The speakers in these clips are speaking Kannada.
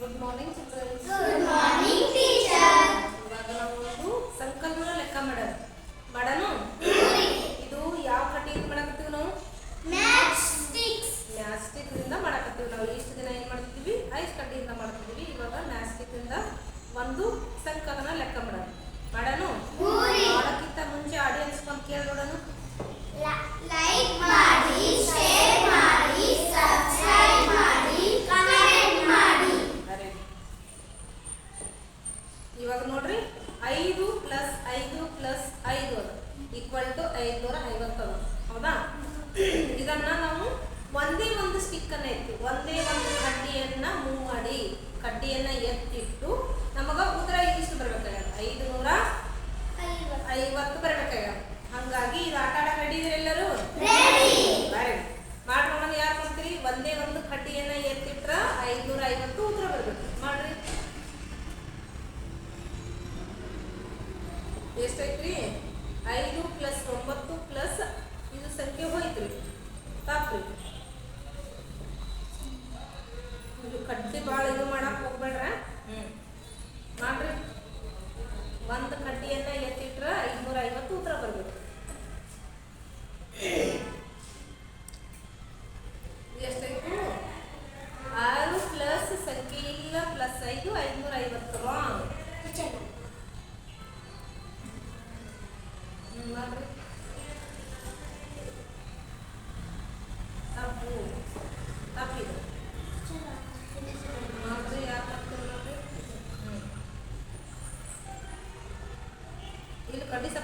Good morning, children. ಆಗ್ತದೆ ಇದು ಕಟ್ಟಿ ಭಾಳ ಇದು ಮಾಡಕ್ ಹೋಗ್ಬೇಡ್ರ? ಹ್ಞೂ ಮಾಡ್ರಿ. ಒಂದು ಕಡ್ಡಿಯನ್ನು ಎತ್ತಿಟ್ರೆ ಐದುನೂರ ಐವತ್ತು ಉತ್ತರ ಬರಬೇಕು. ಎಷ್ಟೈತು? ಆರು ಪ್ಲಸ್ ಸಂಖ್ಯೆ ಇಲ್ಲ ಪ್ಲಸ್ ಐದು ಐದುನೂರ ಐವತ್ತು ರಾಂಗ್ ಮಾಡ್ರಿ.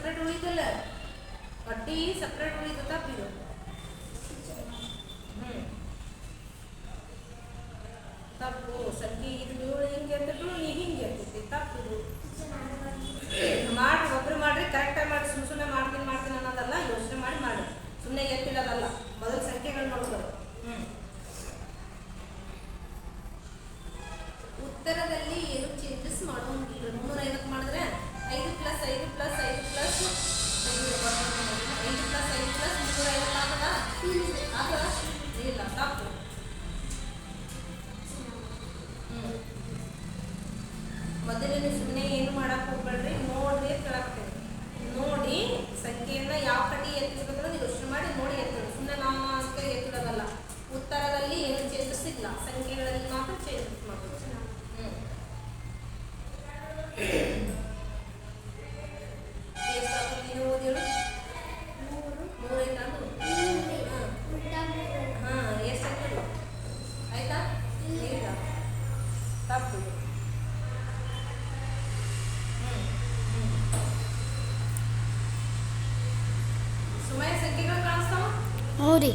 ಸಪ್ರೇಟ್ ಉಳಿದಲ್ಲ ಬಡ್ಡಿ ಸಪ್ರೇಟ್ ಉಳಿತದ ಇದು ತಪ್ಪು. ಸಂಖ್ಯೆ ಇದು ಹಿಂಗೆ ಅಂತ ಹಿಂಗೆ ಅಂತ ತಪ್ಪು. ಮೊದಲನೇ ಸನ್ನೆ Ori.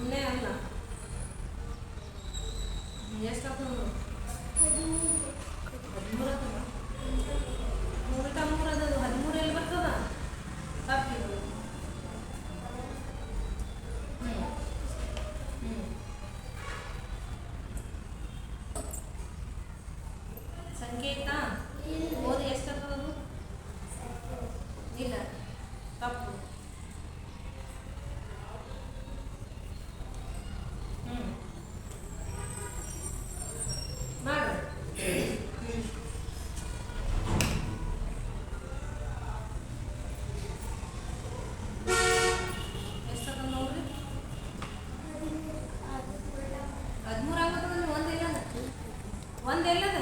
Λέω να, μια στάση. ಒಂದೆಲ್ಲದ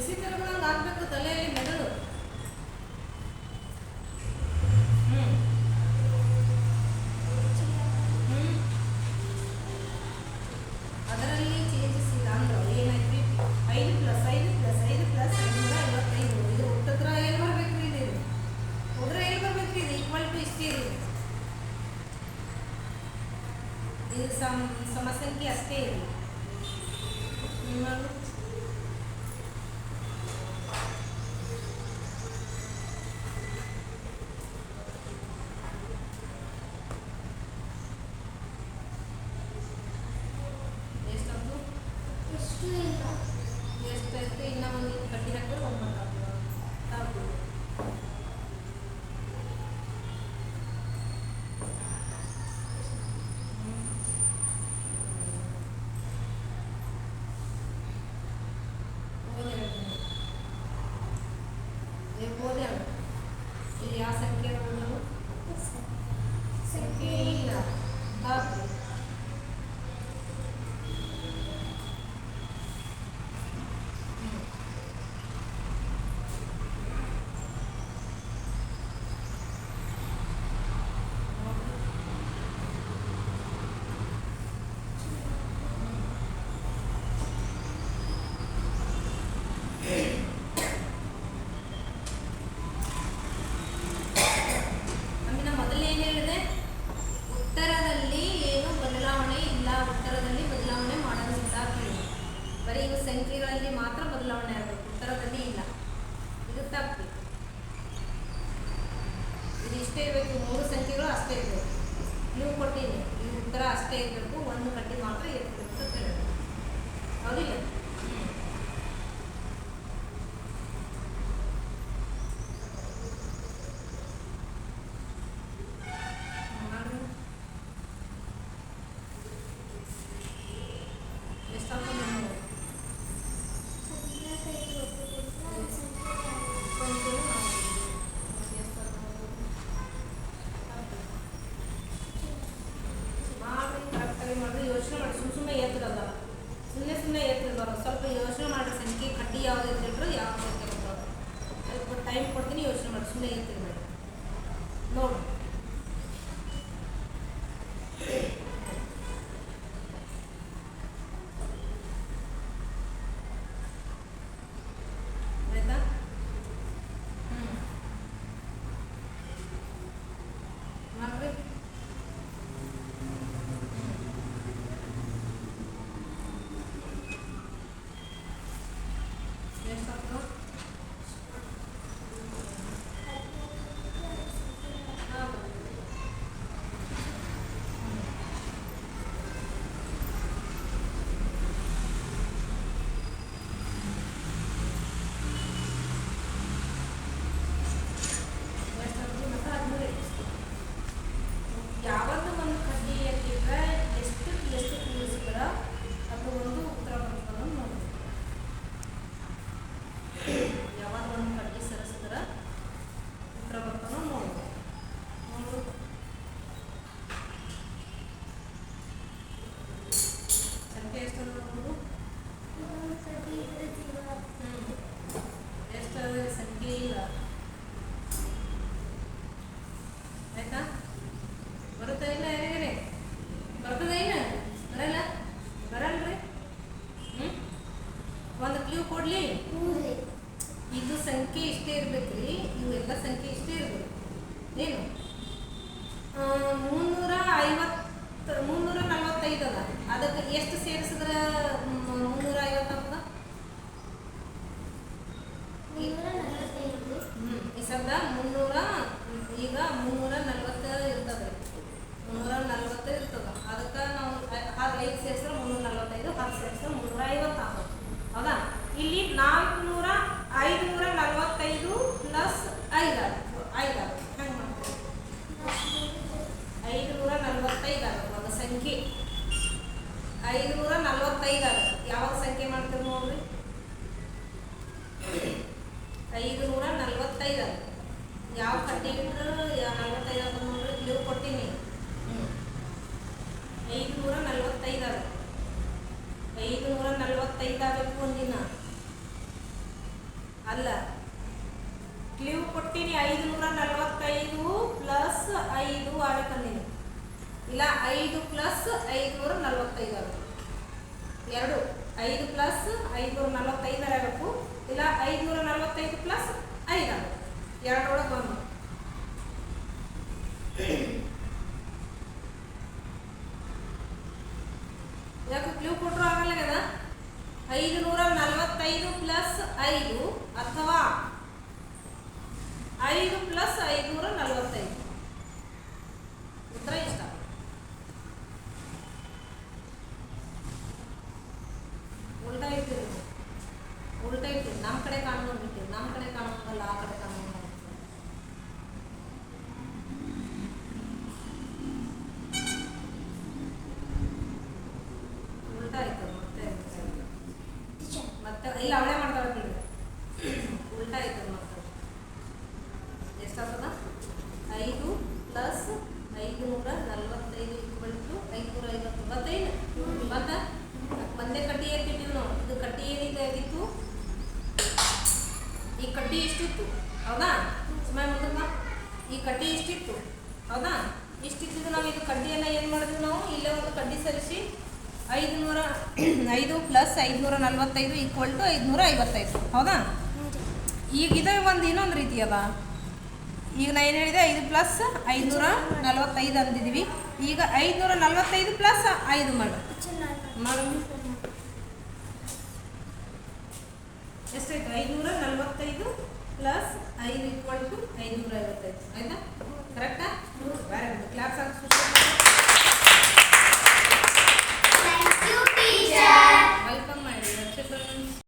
इसी तरह बड़ा लाभ ಕಟ್ಟಿದ್ರೆ ಇನ್ನ ಒಂದು ಕಟ್ಟಿನ ಸಂಖ್ಯೆ ಸಂಖ್ಯೆ ಇಲ್ಲ ಇದು ಇಷ್ಟೇ ಇರಬೇಕು, ಮೂರು ಸಂಖ್ಯೆಗಳು ಅಷ್ಟೇ ಇರಬೇಕು. ನೀವು ಕೊಟ್ಟಿದ್ದೀನಿ ಈ ಉತ್ತರ ಅಷ್ಟೇ ಇರಬೇಕು, ಒಂದು ಕಟ್ಟಿ ಮಾತ್ರ ಇರಬೇಕು ಅಂತ ಕೇಳಬೇಕು ಹೌದಿಲ್ಲ? ಅಲ್ಲ. ಕ್ಲೀವ್ ಕೊಟ್ಟಿನಿ ಐದುನೂರ ನಲವತ್ತೈದು ಪ್ಲಸ್ ಐದು ಆಗಬೇಕಂದಿನಿ ಇಲ್ಲ, ಐದು ಪ್ಲಸ್ ಐದುನೂರ ನಲವತ್ತೈದು ಆಗಬೇಕು ಎರಡು, ಐದು ಪ್ಲಸ್ ಐದುನೂರ ನಲವತ್ತೈದರ ಆಗಬೇಕು. ಇಲ್ಲ ಐದುನೂರ ನಲವತ್ತೈದು ಪ್ಲಸ್ ಐದು ಆಗಬೇಕು ಎರಡರೊಳಗೆ ಬಂದು. ಯಾಕೆ ಕ್ಲೀವ್ ಕೊಟ್ಟರು ಆಗಲ್ಲ ಐದು ನೂರ ನಲವತ್ತೈದು ಪ್ಲಸ್ ಐದು ಅಥವಾ ಐದು ಪ್ಲಸ್ ಐದುನೂರ ನಲವತ್ತೈದು ಉತ್ತರ ಇಷ್ಟಿತ್ತು. ಹೌದಾ? ಸುಮ್ಮನೆ ಮುಂದಕ್ಕೆ ಬಾ. ಈ ಕಡ್ಡಿ ಇಷ್ಟಿತ್ತು. ಹೌದಾ? ಇಷ್ಟಿತ್ತು ನಾವು ಇದು ಕಡ್ಡಿಯನ್ನು ಏನು ಮಾಡಿದ್ವಿ ನಾವು? ಇಲ್ಲೇ ಒಂದು ಕಡ್ಡಿ ಸರಿಸಿ ಐದುನೂರ ಐದು ಪ್ಲಸ್ ಐದುನೂರ ನಲ್ವತ್ತೈದು ಈಕ್ವಲ್ ಟು ಐದುನೂರ ಐವತ್ತೈದು. ಹೌದಾ? ಈಗ ಇದು ಒಂದು ಇನ್ನೊಂದು ರೀತಿ ಅದ. ಈಗ ನಾ ಏನು ಹೇಳಿದೆ? ಐದು ಪ್ಲಸ್ ಐದುನೂರ ನಲ್ವತ್ತೈದು ಅಂದಿದ್ವಿ. ಈಗ ಐದುನೂರ ನಲ್ವತ್ತೈದು ಪ್ಲಸ್ ಐದು ಮಾಡಿ. ಎಷ್ಟಾಯ್ತು? ಐದುನೂರ ನಲ್ವತ್ತೈದು ಪ್ಲಸ್ ಐದು ಈಕ್ವಲ್ ಟು ಐನೂರ ಐವತ್ತೈದು ಆಯ್ತಾ ಕರೆಕ್ಟಾ ವೆರಿ ಗುಡ್ ಕ್ಲಾಸ್ ವೆಲ್ಕಮ್ ಮಾಡಿ